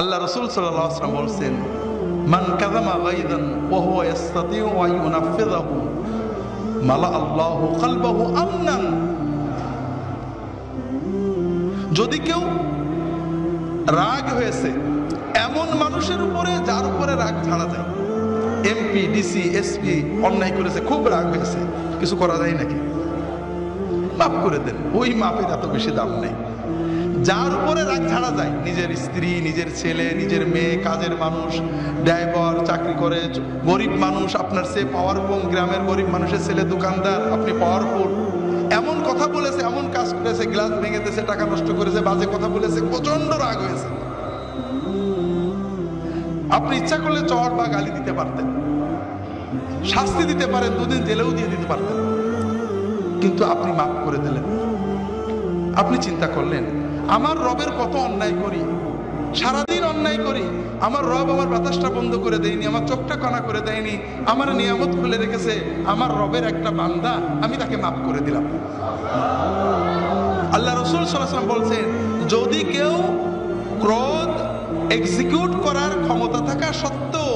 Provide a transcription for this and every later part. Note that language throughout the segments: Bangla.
আল্লাহ রসুল ওয়াসাল্লাম বলছেন, মান কাযামা গায়দান ওয়া হুয়া ইস্তাতিউ আন ইউনাফিযাহু, মালা আল্লাহু কলবাহু আমনান যদি কেউ রাগ হয়েছে, এমন মানুষের উপরে যার উপরে রাগ ছাড়া যায়। এমপি, ডিসি, এসপি অন্যায় করেছে, খুব রাগ হয়েছে। কিছু করা যায় নাকি? মাফ করে দেন। ওই মাপের এত বেশি দাম নেই। যার উপরে রাগ ছাড়া যায়, নিজের স্ত্রী, নিজের ছেলে, নিজের মেয়ে, কাজের মানুষ, ড্রাইভার, চাকরি করে, গরিব মানুষ, আপনার সে পাওয়ার কম গ্রামের গরিব মানুষের ছেলে, দোকানদার, আপনি পাওয়ারফুল এমন কথা বলেছে, এমন কাজ করেছে, গ্লাস ভেঙে দিয়েছে, টাকা নষ্ট করেছে, বাজে কথা বলেছে প্রচণ্ড রাগ হয়েছে। আপনি ইচ্ছা করলে চড় বা গালি দিতে পারতেন। শাস্তি দিতে পারেন, দুদিন জেলেও দিয়ে দিতে পারতেন। কিন্তু আপনি মাফ করে দিলেন। আপনি চিন্তা করলেন, আমার রবের কত অন্যায় করি? সারাদিন অন্যায় করি। আমার রব আমার বাতাসটা বন্ধ করে দেয়নি, আমার চোখটা কণা করে দেয়নি, আমার নিয়ামত খুলে রেখেছে, আমার রবের একটা বান্দা, আমি তাকে মাফ করে দিলাম। আল্লাহ রসুল সাল্লাম বলছেন, যদি কেউ ক্রোধ এক্সিকিউট করার ক্ষমতা থাকা সত্ত্বেও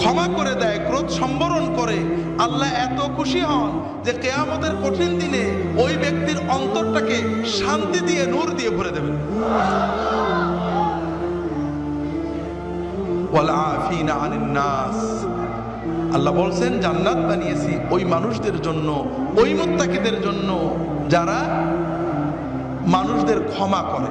ক্ষমা করে দেয়, ক্রোধ সম্বরণ করে। আল্লাহ এত খুশি হন যে কেয়ামতের কঠিন দিনে ওই ব্যক্তির অন্তরটাকে শান্তি দিয়ে, নূর দিয়ে ভরে দেবেন। আল্লাহ বলছেন, জান্নাত বানিয়েছি ওই মানুষদের জন্য, ওই মুত্তাকিদের জন্য যারা মানুষদের ক্ষমা করে।